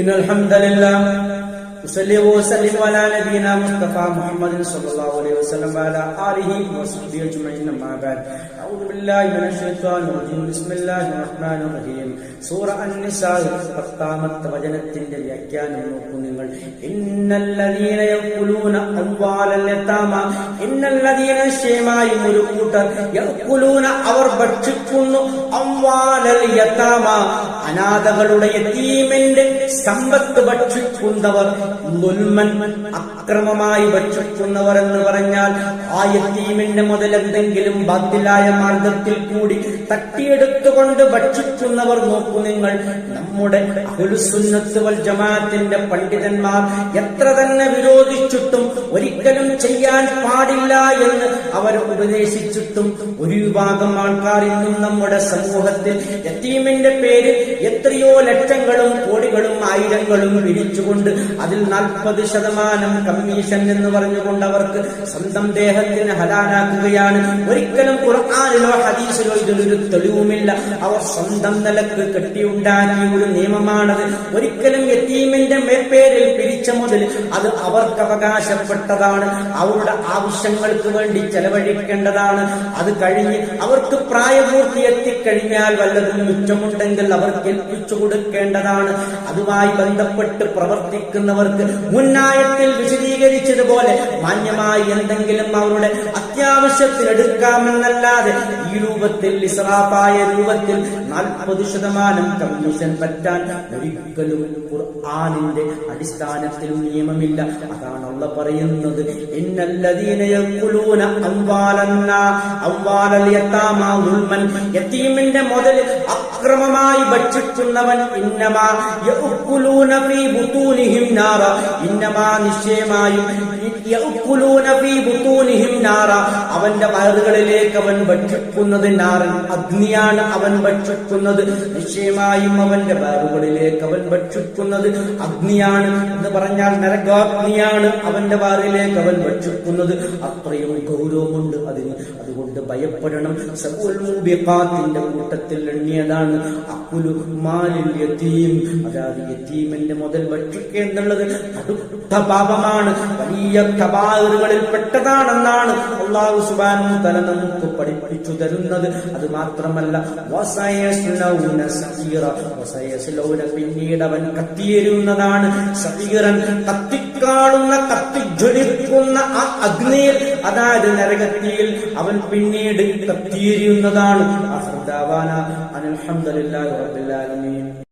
إن الحمد لله أصلي وسلم على نبينا مصطفى محمد صلى الله عليه وسلم وعلى آله وصحبه أجمعين أما بعد أعوذ بالله من الشيطان الرجيم بسم الله الرحمن الرحيم സൂറ അന്നിസാൽ പത്താമത്തെ വചനത്തിന്റെ വ്യാഖ്യാനം നോക്കൂ നിങ്ങൾ ഇന്നല്ലദീന യഖുലൂന അംവാലൽ യതാമ ഇന്നല്ലദീന നിശ്ചയമായും ഒരു കൂട്ടർ യഖുലൂന അവർ ഭക്ഷിക്കുന്നു അംവാലൽ യതാമ അനാഥകളുടെ യതീമിന്റെ സമ്പത്ത് ഭക്ഷിക്കുന്നവർ ദുൽമൻ അക്രമമായി ഭക്ഷിക്കുന്നവർ എന്ന് പറഞ്ഞാൽ ആ യത്തീമിന്റെ മുതൽ എന്തെങ്കിലും ബാത്തിലായ മാർഗത്തിൽ കൂടി തട്ടിയെടുത്തുകൊണ്ട് ഭക്ഷിക്കുന്നവർ നോക്കൂ നിങ്ങൾ. നമ്മുടെ വൽ ജമാഅത്തിന്റെ പണ്ഡിതന്മാർ എത്ര തന്നെ വിരോധിച്ചിട്ടും ഒരിക്കലും ചെയ്യാൻ പാടില്ല എന്ന് അവർ ഉപദേശിച്ചിട്ടും ഒരു വിഭാഗം ആൾക്കാർ ഇന്നും നമ്മുടെ സമൂഹത്തിൽ യത്തീമിന്റെ പേരിൽ എത്രയോ ലക്ഷങ്ങളും കോടികളും ആയിരങ്ങളും പിരിച്ചുകൊണ്ട് അതിൽ നാൽപ്പത് ശതമാനം കമ്മീഷൻ എന്ന് പറഞ്ഞുകൊണ്ട് അവർക്ക് സ്വന്തം ദേഹത്തിന് ഹലാലാക്കുകയാണ്. ഒരിക്കലും ഖുർആാനിലോ ഹദീസിലോ ഇതിലൊരു തെളിവുമില്ല. അവർ സ്വന്തം നിലയ്ക്ക് കെട്ടിയുണ്ടാക്കിയ ഒരു നിയമമാണത്. ഒരിക്കലും യത്തീമിന്റെ മേൽപ്പേരിൽ പിരിച്ച മുതൽ അത് അവർക്ക് അവകാശപ്പെട്ടതാണ്. അവരുടെ ആവശ്യങ്ങൾക്ക് വേണ്ടി ചെലവഴിക്കേണ്ടതാണ്. അത് കഴിഞ്ഞ് അവർക്ക് പ്രായപൂർത്തി എത്തിക്കഴിഞ്ഞാൽ വല്ലതും മിച്ചമുണ്ടെങ്കിൽ അവർക്ക് ഏൽപ്പിച്ചു കൊടുക്കേണ്ടതാണ്. അതുമായി ബന്ധപ്പെട്ട് പ്രവർത്തിക്കുന്നവർക്ക് മുന്നായത്തിൽ വിശദീകരിച്ചതുപോലെ മാന്യമായി എന്തെങ്കിലും അവരുടെ അത്യാവശ്യത്തിനെടുക്കാമെന്നല്ലാതെ ഈ രൂപത്തിൽ ഇസ്രാഫായ രൂപത്തിൽ നാൽപ്പത് ശതമാനം കമ്മീഷൻ പറ്റാൻ ഒരിക്കലും ഖുർആാനിന്റെ അടിസ്ഥാനത്തിൽ നിയമമില്ല. അതാണ് അള്ള പറയുന്നത്. യതീമിന്റെ മുതൽ അക്രമമായി ഭക്ഷിക്കുന്നവൻ ഇന്നമാ നാറ ഇന്നമാ നിശ്ചയമായും അവന്റെ വയറുകളിലേക്ക് അവൻ ഭക്ഷിക്കുന്നത് നാറൻ. അഗ്നിയാണ് അവൻ ഭക്ഷിക്കുന്നത്. നിശ്ചയമായും അവന്റെ വയറുകളിലേക്ക് അവൻ ഭക്ഷിക്കുന്നത് അഗ്നിയാണ് എന്ന് പറഞ്ഞാൽ നരകാഗ്നിയാണ് അവന്റെ വാറിലേക്ക് അവൻ ഭക്ഷിക്കുന്നത് അത്രയും ഗൗരവമുണ്ട് അതിന്. അതുകൊണ്ട് ഭയപ്പെടണം. സഖുൽ മൂബിഖാത്തിന്റെ കൂട്ടത്തിൽ എണ്ണിയതാണ്. അക്കുലു മാലിൽ യതീം. അതായത് യത്തീമിന്റെ മുതൽ ഭക്ഷിക്കുക കടുത്ത പാപമാണ്. വലിയ കബാറുകളിൽ പെട്ടതാണെന്നാണ് അള്ളാഹു സുബാൻ തല നമുക്ക് പഠിപ്പിച്ചു തരുന്നത്. അത് മാത്രമല്ല പിന്നീട് അവൻ കത്തിയേരുന്നതാണ്. സഹീറൻ കത്തിക്കാളുന്ന കത്തിജ്വലിക്കുന്ന ആ അഗ്നിയിൽ അതായത് നരകത്തിയിൽ അവൻ പിന്നീട് റബ്ബിൽ ആലമീൻ.